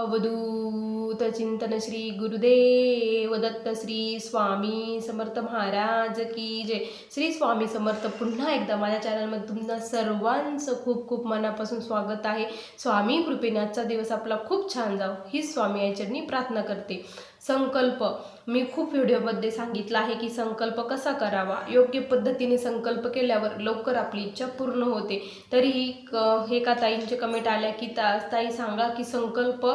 अवधूत चिंतन श्री गुरुदेव दत्त श्री स्वामी समर्थ महाराज की जय. श्री स्वामी समर्थ पुन्हा एकदा माझ्या चॅनलमध्ये तुम्हाला सर्वांचं खूप खूप मनापासून स्वागत आहे. स्वामी कृपेने आजचा दिवस आपला खूप छान जाव. ही स्वामी याचरणी प्रार्थना करते. संकल्प. मी खूप व्हिडिओमध्ये सांगितलं आहे की संकल्प कसा करावा? योग्य पद्धतीने संकल्प केल्यावर लवकर आपली इच्छा पूर्ण होते. तरीही क- हे का ताईंचे कमेंट आल्या की ता ताई सांगा की संकल्प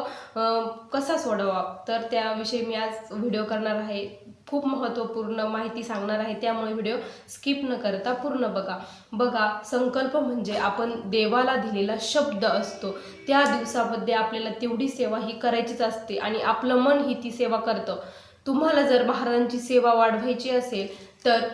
कसा सोडवा? तर त्याविषयी मी आज व्हिडिओ करणार आहे. खूप महत्त्वपूर्ण माहिती सांगणार आहे. त्यामुळे व्हिडिओ स्किप न करता पूर्ण बघा. बघा संकल्प म्हणजे आपण देवाला दिलेला शब्द असतो. त्या दिवसामध्ये आपल्याला तेवढी सेवा ही करायचीच असते आणि आपलं मन ही ती सेवा करतं. तुम्हाला जर महाराजांची सेवा वाढवायची असेल तर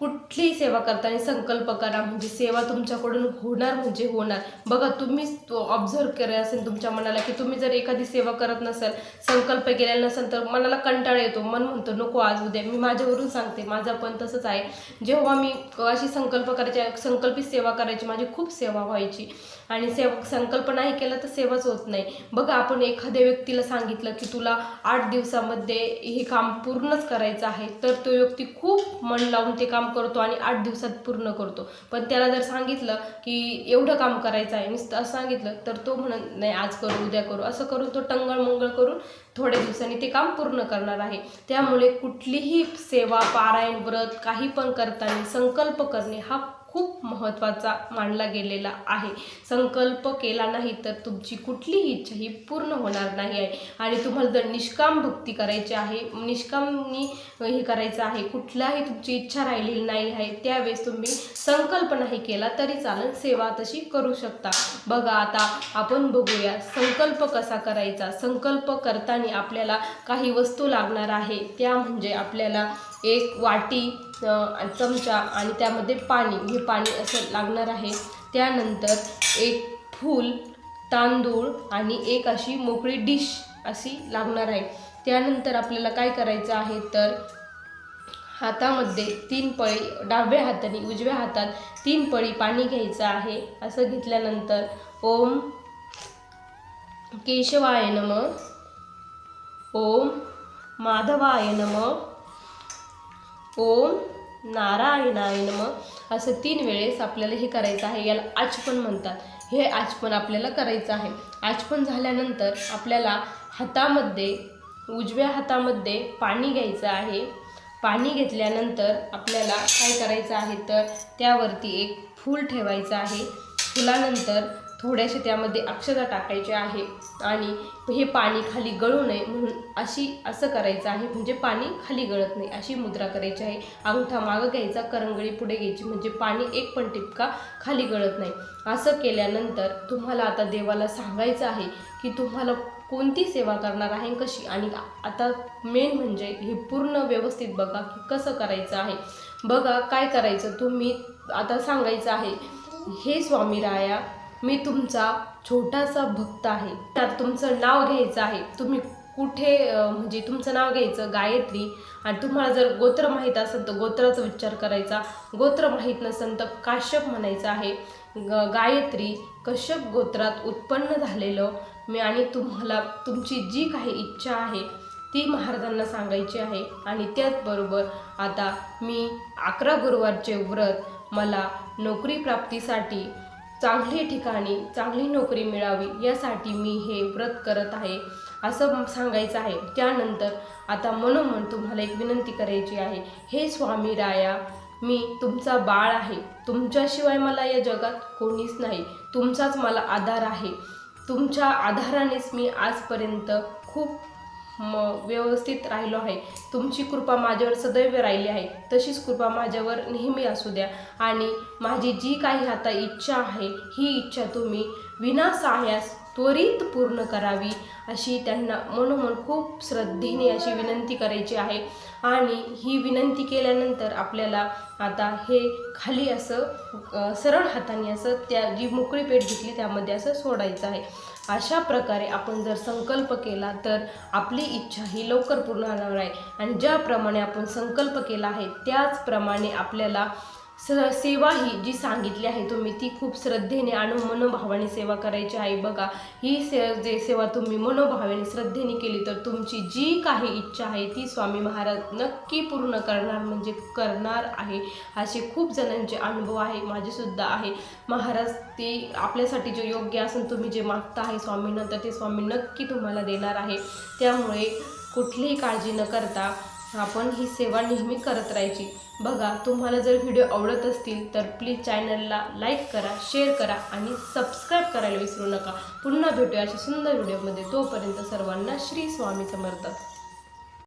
कुठलीही सेवा करताना संकल्प करा म्हणजे सेवा तुमच्याकडून होणार म्हणजे होणार. बघा तुम्हीच ऑब्झर्व केले असेल तुमच्या मनाला की तुम्ही जर एखादी सेवा करत नसाल संकल्प केलेला नसेल तर मनाला कंटाळा येतो. मन म्हणतो नको आज उद्या. मी माझ्यावरून सांगते माझं पण तसंच आहे. जेव्हा मी अशी संकल्प करायची संकल्पित सेवा करायची माझी खूप सेवा व्हायची. आणि सेवा संकल्प नाही केला तर सेवाच होत नाही. बघा आपण एखाद्या व्यक्तीला सांगितलं की तुला आठ दिवसामध्ये हे काम पूर्णच करायचं आहे तर तो व्यक्ती खूप मन लावून ते काम करतो आणि आठ दिवसात पूर्ण करतो. पण त्याला जर सांगितलं की एवढं काम करायचं आहे नुसतं असं सांगितलं तर तो म्हणत नाही आज करू उद्या करू. असं करून तो टंगळ मंगळ करून थोड्या दिवसांनी ते काम पूर्ण करणार आहे. त्यामुळे कुठलीही सेवा पारायण व्रत काही पण करताना संकल्प करणे हा खूप महत्त्वाचा मानला गेलेला आहे. संकल्प केला नाही तर तुमची कुठलीही इच्छा ही पूर्ण होणार नाही आहे. आणि तुम्हाला जर निष्काम भक्ती करायची आहे निष्कामनी हे करायचं आहे कुठलाही तुमची इच्छा राहिलेली नाही आहे त्यावेळेस तुम्ही संकल्प नाही केला तरी चालेल सेवा तशी करू शकता. बघा आता आपण बघूया संकल्प कसा करायचा. संकल्प करताना आपल्याला काही वस्तू लागणार आहे त्या म्हणजे आपल्याला एक वाटी चमचा आणि त्यामध्ये पाणी. हे पाणी असं लागणार आहे. त्यानंतर एक फूल तांदूळ आणि एक अशी मोकळी डिश अशी लागणार आहे. त्यानंतर आपल्याला काय करायचं आहे तर हातामध्ये तीन पळी डाव्या हाताने उजव्या हातात तीन पळी पाणी घ्यायचं आहे. असं घेतल्यानंतर ओम केशवाय नम. ओम माधवाय नम. ओम नारायणाय नम. असं तीन वेळेस आपल्याला हे करायचं आहे. याला आचपण म्हणतात. हे आचपण आपल्याला करायचं आहे. आचपण झाल्यानंतर आपल्याला हातामध्ये उजव्या हातामध्ये पाणी घ्यायचं आहे. पाणी घेतल्यानंतर आपल्याला काय करायचं आहे? तर त्यावरती एक फूल ठेवायचं आहे. फुलानंतर थोड्याशा त्यामध्ये अक्षता टाकायचे आहे आणि हे पाणी खाली गळू नये म्हणून अशी असं करायचं आहे. म्हणजे पाणी खाली गळत नाही अशी मुद्रा करायची आहे. अंगठा मागं घ्यायचा करंगळी पुढे घ्यायची म्हणजे पाणी एक पण टिपका खाली गळत नाही. असं केल्यानंतर तुम्हाला आता देवाला सांगायचं आहे की तुम्हाला कोणती सेवा करणार आहे कशी? आणि आता मेन म्हणजे हे पूर्ण व्यवस्थित बघा की कसं करायचं आहे. बघा काय करायचं? तुम्ही आता सांगायचं आहे हे स्वामी राया मी तुमचा छोटासा भक्त आहे. त्यात तुमचं नाव घ्यायचं आहे. तुम्ही कुठे म्हणजे तुमचं नाव घ्यायचं गायत्री आणि तुम्हाला जर गोत्र माहीत असेल तर गोत्राचा उच्चार करायचा. गोत्र माहीत नसेल तर काश्यप म्हणायचं आहे. ग गायत्री कश्यप गोत्रात उत्पन्न झालेलं. मी आणि तुम्हाला तुमची जी काही इच्छा आहे ती महाराजांना सांगायची आहे. आणि त्याचबरोबर आता मी अकरा गुरुवारचे व्रत मला नोकरी प्राप्तीसाठी चांगली ठिकाणी चांगली नोकरी मिळावी यासाठी मी हे व्रत करत आहे असं सांगायचं आहे. त्यानंतर आता मनोमन तुम्हाला एक विनंती करायची आहे. हे स्वामी राया मी तुमचा बाळ आहे. तुमच्याशिवाय मला या जगात कोणीच नाही. तुमचाच मला आधार आहे. तुमच्या आधारानेच मी आजपर्यंत खूप म व्यवस्थित राहिलो आहे. तुमची कृपा माझ्यावर सदैव राहिली आहे. तशीच कृपा माझ्यावर नेहमी असू द्या. आणि माझी जी काही आता इच्छा आहे ही इच्छा तुम्ही विना साह्यास त्वरित पूर्ण करावी अशी त्यांना मनोमन खूप श्रद्धेने अशी विनंती करायची आहे. आणि ही विनंती केल्यानंतर आपल्याला आता हे खाली असं सरळ हाताने असं त्या जी मोकळी पेट घेतली त्यामध्ये असं सोडायचं आहे. अशा प्रकारे आपण जर संकल्प केला तर आपली इच्छा ही लवकर पूर्ण होणार आहे. आणि ज्याप्रमाणे आपण संकल्प केला आहे त्याचप्रमाणे आपल्याला स सेवा ही जी सांगितली आहे तुम्ही ती खूप श्रद्धेने आणि मनोभावाने सेवा करायची आहे. बघा ही से जे सेवा तुम्ही मनोभावाने श्रद्धेने केली तर तुमची जी काही इच्छा आहे ती स्वामी महाराज नक्की पूर्ण करणार म्हणजे करणार आहे. असे खूप जणांचे अनुभव आहे माझेसुद्धा आहे. महाराज ते आपल्यासाठी जे योग्य असून तुम्ही जे मागता आहे स्वामींना तर ते स्वामी नक्की तुम्हाला देणार आहे. त्यामुळे कुठलीही काळजी न करता आपण ही सेवा नेहमी करत राहायची. बघा तुम्हाला जर व्हिडिओ आवडत असतील तर प्लीज चॅनलला लाईक करा शेअर करा आणि सबस्क्राईब करायला विसरू नका. पुन्हा भेटूया अशा सुंदर व्हिडिओमध्ये. तोपर्यंत सर्वांना श्री स्वामी समर्थ